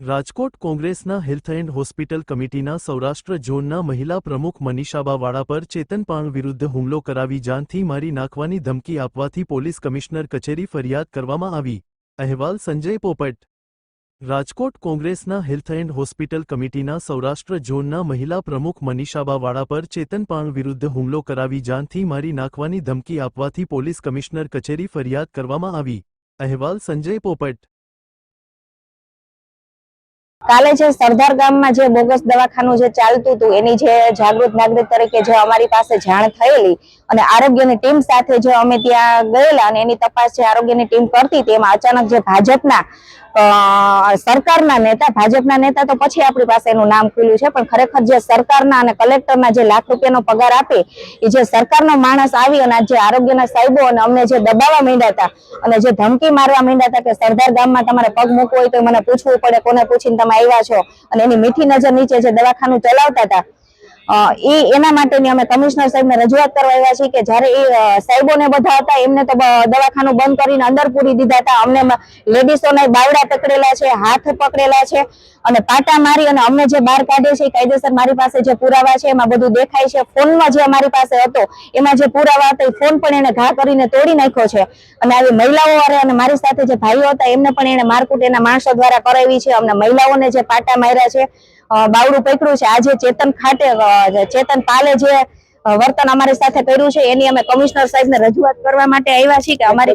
રાજકોટ કોંગ્રેસના health and hospital કમિટીના સૌરાષ્ટ્ર ઝોનના મહિલા પ્રમુખ મનીષાબાવાળા પર ચેતનપાણ વિરુદ્ધ હુમલો કરાવી જાનથી મારી નાખવાની ધમકી આપવાથી પોલીસ કમિશનર કચેરી ફરિયાદ કરવામાં આવી. અહેવાલ સંજય પોપટ. રાજકોટ કોંગ્રેસના હેલ્થ એન્ડ હોસ્પિટલ કમિટીના સૌરાષ્ટ્ર ઝોનના મહિલા પ્રમુખ મનીષાબાવાળા પર ચેતનપાણ વિરુદ્ધ હુમલો કરાવી જાનથી મારી નાખવાની ધમકી આપવાથી પોલીસ કમિશનર કચેરી ફરિયાદ કરવામાં આવી. અહેવાલ સંજય પોપટ. કાલે જે સરદાર ગામમાં જે બોગસ દવાખાનું જે ચાલતું હતું, એની જે જાગૃત નાગરિક તરીકે જે અમારી પાસે જાણ થયેલી અને આરોગ્યની ટીમ સાથે જે અમે ત્યાં ગયેલા અને એની તપાસ જે આરોગ્યની ટીમ કરતી હતી, એમાં અચાનક જે ભાજપના સરકારના નેતા, ભાજપના નેતા તો પછી આપણી પાસે એનું નામ ખુલ્યું છે, પણ ખરેખર જે સરકારના અને કલેક્ટરના જે લાખ રૂપિયાનો પગાર આપે એ જે સરકારનો માણસ આવી અને જે આરોગ્યના સાહેબો અને અમને જે દબાવવા માંડ્યા હતા અને જે ધમકી મારવા માંડ્યા હતા કે સરદાર ગામમાં તમારે પગ મૂકવો હોય તો મને પૂછવું પડે, કોને પૂછીને તમે આવ્યા છો? અને એની મીઠી નજર નીચે જે દવાખાનું ચલાવતા હતા ઈ એના માટેની અમે કમિશનર સાહેબને રજૂઆત કરવા આવ્યા છીએ કે જ્યારે એ સાહેબોને બધા હતા, એમને તો દવાખાનું બંધ કરીને અંદર પૂરી દીધા હતા. અમને લેડીસોને બાવડા પકડેલા છે, હાથ પકડેલા છે અને પાટા મારી અને અમને જે બહાર કાઢે છે એ કાયદેસર મારી પાસે જે પુરાવા છે, એમાં બધું દેખાય છે. ફોનમાં જે અમારી પાસે હતો, એમાં જે પુરાવા હતા, એ ફોન પણ એને ઘા કરીને તોડી નાખ્યો છે. અને આવી મહિલાઓ વાળા અને મારી સાથે જે ભાઈઓ હતા, એમને પણ એને મારકુટ એના માણસો દ્વારા કરાવી છે. અમને મહિલાઓને જે પાટા માર્યા છે બાવડું પકડ્યું છે. આજે ચેતન ખાતે ચેતન પાલે જે વર્તન અમારી સાથે કર્યું છે, એની અમે કમિશનર સાહેબને રજૂઆત કરવા માટે આવ્યા છીએ કે અમારી